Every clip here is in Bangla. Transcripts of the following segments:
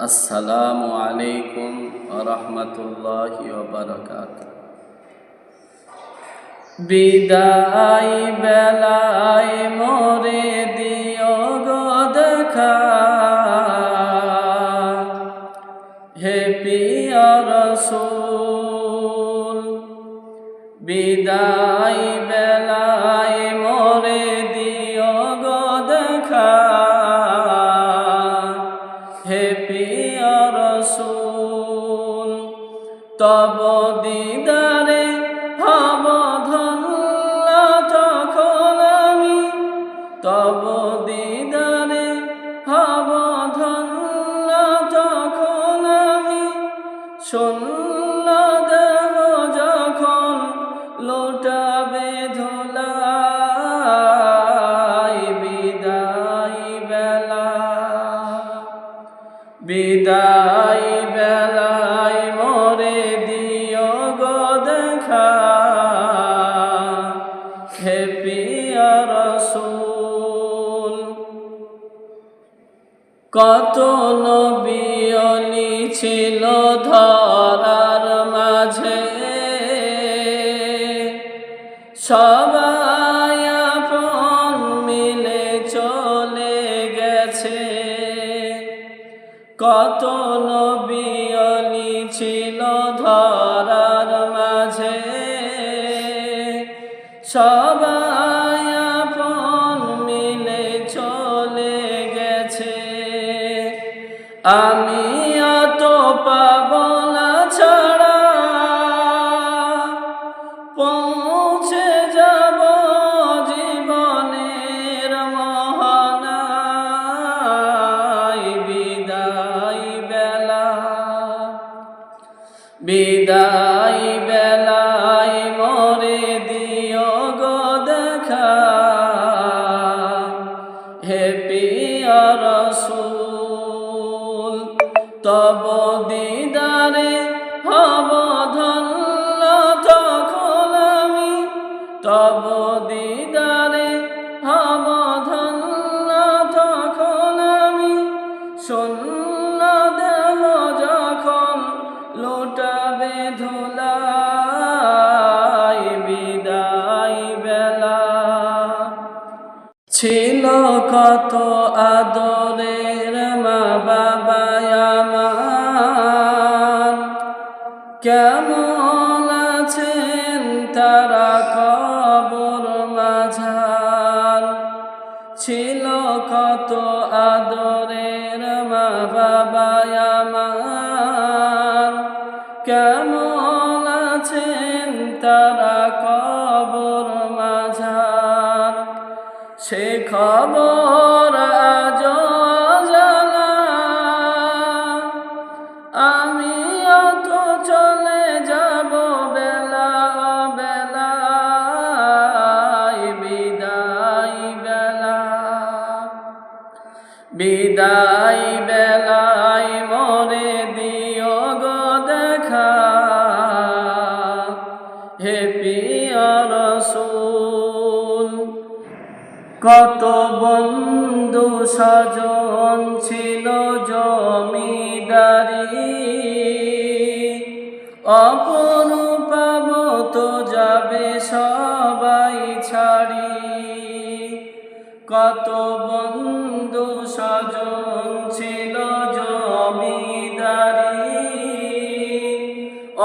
আসসালামু আলাইকুম রহমতুল্লাহি বারকাত বিদায় বেলায় মোরে দিও গো দেখা। হে পিয়া রসুল, বিদায় বেলায় তব দিদারে হব ধন্য তখন আমি। তব দিদারে হব ধন্য তখন আমি। শূন্য কত নবী ছিল ধরার মাঝে। সবাই আপন মিলে চলে গেছে। কত নবিয়লি ছিল ধরার আমি অত পাব না ছাড়া। পৌঁছে যাব জীবনের মহানায়। বিদায় বেলা। বিদায় শূন্য যখন বিদায় বেলা। ছিল কত আদরের মা বাবা আমার। কেমন আছেন তারা? ছিল কত আদরের মা বাবা আমার। কেমন আছেন তারা কবর মাঝার? সে খবর বিদায় বেলায় মরে দিও গো দেখা। হে পিয়া রসুল, কত বন্ধু সজন ছিল জমিদারি। অপরূপাব তো যাবে সবাই ছাড়ি। কত বন্ধু সজন ছিল জমিদারি।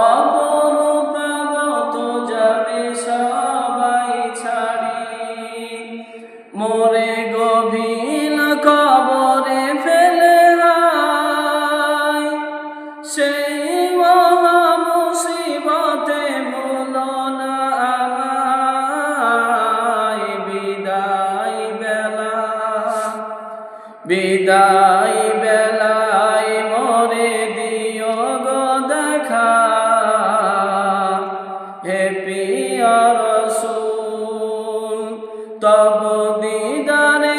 অপরূপাব তো যাবে সবাই ছাড়ি। মোরে গভীর কবরে বিদায় বেলায় মরে দিও গো দেখা। হে পিয়ার সুল তব দিদারে